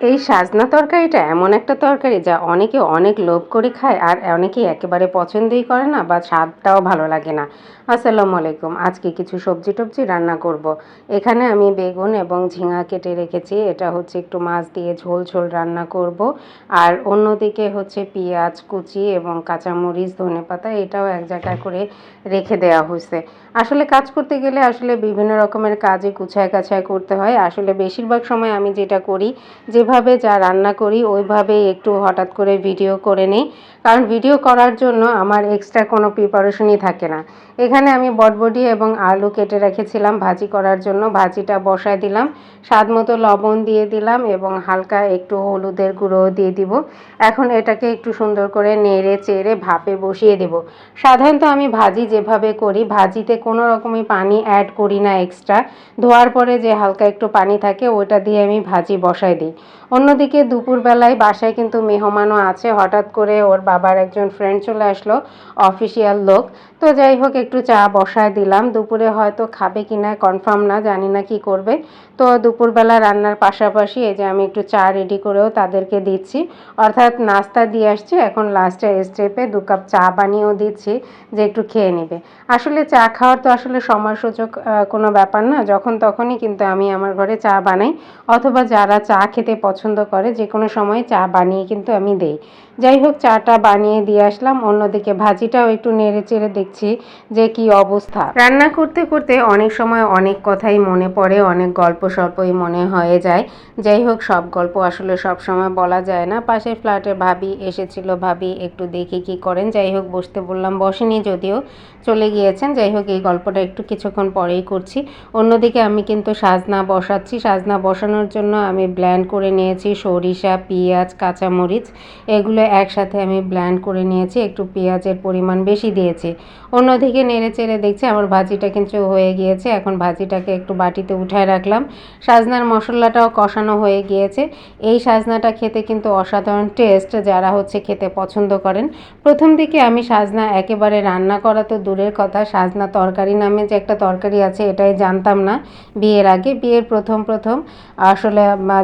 এই সাজনা তরকারিটা এমন একটা তরকারি যা অনেকে অনেক লোভ করে খায় আর অনেকেই একেবারে পছন্দই করে না বা স্বাদটাও ভালো লাগে না আসসালামু আলাইকুম, আজকে কিছু সবজি টবজি রান্না করব। এখানে আমি বেগুন এবং ঝিঙা কেটে রেখেছি এটা হচ্ছে একটু মাছ দিয়ে ঝোল ঝোল রান্না করব। আর অন্যদিকে হচ্ছে পেঁয়াজ, কুচি এবং কাঁচামরিচ, ধনে পাতা এটাও এক জায়গায় করে রেখে দেওয়া হয়েছে আসলে কাজ করতে গেলে আসলে বিভিন্ন রকমের কাজে গুছায় কাছায় করতে হয় আসলে বেশিরভাগ সময় আমি যেটা করি যেভাবে যা রান্না করি, ওইভাবেই একটু হঠাৎ করে ভিডিও করে নিই। কারণ ভিডিও করার জন্য আমার এক্সট্রা কোনো প্রিপারেশনই থাকে না। এখানে আমি বটবডি এবং আলু কেটে রেখেছিলাম ভাজি করার জন্য। ভাজিটা বসায় দিলাম, স্বাদ মতো লবণ দিয়ে দিলাম এবং হালকা একটু হলুদের গুঁড়ো দিয়ে দিব। এখন এটাকে একটু সুন্দর করে নেড়ে চেড়ে ভাপে বসিয়ে দেব। সাধারণত আমি ভাজি যেভাবে করি, ভাজিতে কোনো রকমই পানি অ্যাড করি না এক্সট্রা ধোয়ার পরে যে হালকা একটু পানি থাকে ওটা দিয়ে আমি ভাজি বসাই দিই। অন্যদিকে দুপুরবেলায় বাসায় কিন্তু মেহমানও আছে। হঠাৎ করে ওর বাবার একজন ফ্রেন্ড চলে আসলো অফিসিয়াল লোক। তো যাই হোক, একটু চা বসায় দিলাম। দুপুরে হয়তো খাবে কি না কনফার্ম না, জানি না কি করবে। তো দুপুরবেলা রান্নার পাশাপাশি এই যে আমি একটু চা রেডি করেও তাদেরকে দিচ্ছি। অর্থাৎ নাস্তা দিয়ে আসছি। এখন লাস্টে স্টেপে দু কাপ চা বানিয়েও দিচ্ছি যে একটু খেয়ে নেবে। আসলে চা খাওয়ার তো আসলে সময় সুযোগ কোনো ব্যাপার না। যখন তখনই কিন্তু আমি আমার ঘরে চা বানাই। অথবা যারা চা খেতে পছন্দ করে যে কোনো সময় চা বানিয়ে কিন্তু আমি দেই। যাই হোক, চাটা বানিয়ে দিয়ে আসলাম, অন্যদিকে ভাজিটাও একটু নেড়ে চেড়ে দেখছি যে কি অবস্থা। রান্না করতে করতে অনেক সময় অনেক কথাই মনে পড়ে, অনেক গল্প স্বল্পই মনে হয়ে যায়। যাই হোক, সব গল্প আসলে সব সময় বলা যায় না। পাশের ফ্ল্যাটে ভাবি এসেছিল, ভাবি একটু দেখি কি করেন। যাই হোক, বসতে বললাম, বসেনি যদিও, চলে গিয়েছেন। যাই হোক, এই গল্পটা একটু কিছুক্ষণ পরেই করছি। অন্যদিকে আমি কিন্তু সাজনা বসাচ্ছি। সাজনা বসানোর জন্য আমি ব্ল্যান্ড করে নিয়েছি, সরিষা, পেঁয়াজ, কাঁচামরিচ, এগুলো একসাথে আমি ব্ল্যান্ড করে নিয়েছি, একটু পেঁয়াজের পরিমাণ বেশি দিয়েছি। অন্যদিকে নেড়ে চেড়ে দেখছি আমার ভাজিটা কিন্তু হয়ে গিয়েছে, এখন ভাজিটাকে একটু বাটিতে উঠায় রাখলাম। সাজনার মশলাটাও কষানো হয়ে গিয়েছে। এই সাজনাটা খেতে কিন্তু অসাধারণ টেস্ট যারা হচ্ছে খেতে পছন্দ করেন। প্রথম দিকে আমি সাজনা একেবারে রান্না করা তো দূরের কথা, সাজনা তরকারি নামে যে একটা তরকারি আছে, এটাই জানতাম না। বিয়ের আগে, বিয়ের প্রথম প্রথম আসলে,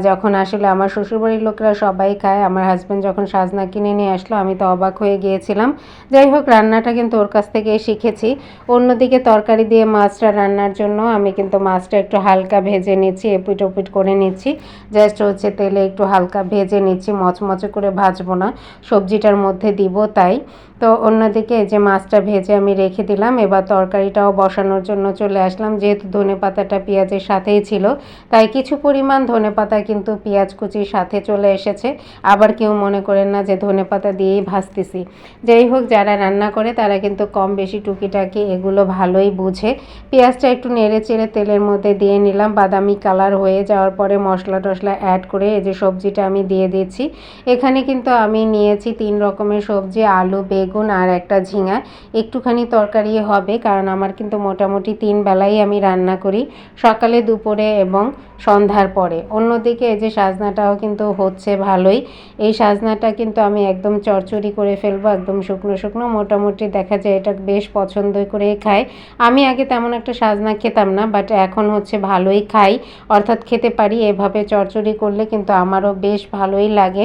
যখন আসলে আমার শ্বশুরবাড়ির লোকেরা সবাই খায়। আমার হাজব্যান্ড যখন সাজনা কিনে নিয়ে আসলো, আমি তো অবাক হয়ে গিয়েছিলাম। যাই হোক, রান্নাটা কিন্তু ওর কাছ থেকে শিখেছি। অন্যদিকে তরকারি দিয়ে মাছটা রান্নার জন্য আমি কিন্তু মাছটা একটু হালকা ভেজে নিচ্ছি এপিট ওপিট করে নিচ্ছি। জাস্ট হচ্ছে তেলে একটু হালকা ভেজে নিচ্ছি, মচমচে করে ভাজবো না। সবজিটার মধ্যে দিব তাই। তো অন্যদিকে যে মাছটা ভেজে আমি রেখে দিলাম, এবার তরকারিটাও বসানোর জন্য চলে আসলাম। যেহেতু ধনে পাতাটা পেঁয়াজের সাথেই ছিল, তাই কিছু পরিমাণ ধনে পাতা কিন্তু পেঁয়াজ কুচির সাথে চলে এসেছে। আবার কেউ মনে করেন না যে ধনে পাতা দিয়েই ভাজতেছি। যাই হোক, যারা রান্না করে তারা কিন্তু কম বেশি টুকিটাকি এগুলো ভালোই বুঝে। পেঁয়াজটা একটু নেড়ে চেড়ে তেলের মধ্যে দিয়ে নিলাম। বাদামি কালার হয়ে যাওয়ার পরে মশলা টশলা অ্যাড করে এই যে সবজিটা আমি দিয়ে দিয়েছি এখানে কিন্তু আমি নিয়েছি তিন রকমের সবজি, আলু, বেগুন আর একটা ঝিঙা। একটুখানি তরকারি হবে কারণ আমার কিন্তু মোটামুটি তিন বেলাই আমি রান্না করি। সকালে, দুপুরে এবং সন্ধ্যার পরে। অন্যদিকে এই যে সাজনাটাও কিন্তু হচ্ছে ভালোই। এই সাজনাটা কিন্তু আমি একদম চরচড়ি করে ফেলব, একদম শুকনো শুকনো। মোটামুটি দেখা যায় এটা বেশ পছন্দ করে খাই। আমি আগে তেমন একটা সাজনা খেতাম না বাট এখন হচ্ছে ভালোই খাই। অর্থাৎ খেতে পারি, এভাবে চরচড়ি করলে কিন্তু আমারও বেশ ভালোই লাগে।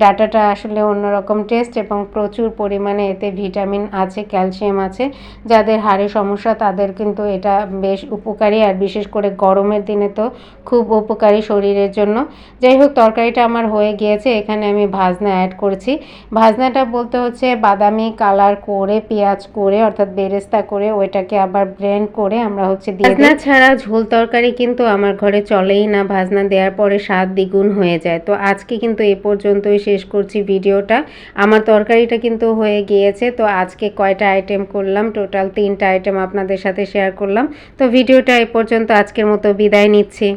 ডাটাটা আসলে অন্যরকম টেস্ট এবং প্রচুর পরিমাণে এতে ভিটামিন আছে ক্যালসিয়াম আছে। যাদের হাড়ে সমস্যা তাদের কিন্তু এটা বেশ উপকারী, আর বিশেষ করে গরমের দিনে তো খুব উপকারী শরীরের জন্য। যাই হোক তরকারিটা আমার হয়ে গিয়েছে এখানে আমি ভাজনা অ্যাড করছি। ভাজনাটা বলতে হচ্ছে বাদামি কালার করে পেঁয়াজ করে অর্থাৎ বেরেস্তা করে ওইটাকে আবার ব্লেন্ড করে আমরা হচ্ছে দিয়ে ভাজনা ছাড়া ঝোল তরকারি কিন্তু আমার ঘরে চলেই না ভাজনা দেওয়ার পরে স্বাদ দ্বিগুণ হয়ে যায়। তো আজকে কিন্তু এ পর্যন্তই শেষ করছি ভিডিওটা। আমার তরকারিটা কিন্তু হয়ে গিয়েছে তো আজকে কয়টা আইটেম করলাম? টোটাল তিনটা আইটেম আপনাদের সাথে শেয়ার করলাম। তো ভিডিওটা এ পর্যন্ত আজকের মতো বিদায় নিচ্ছি।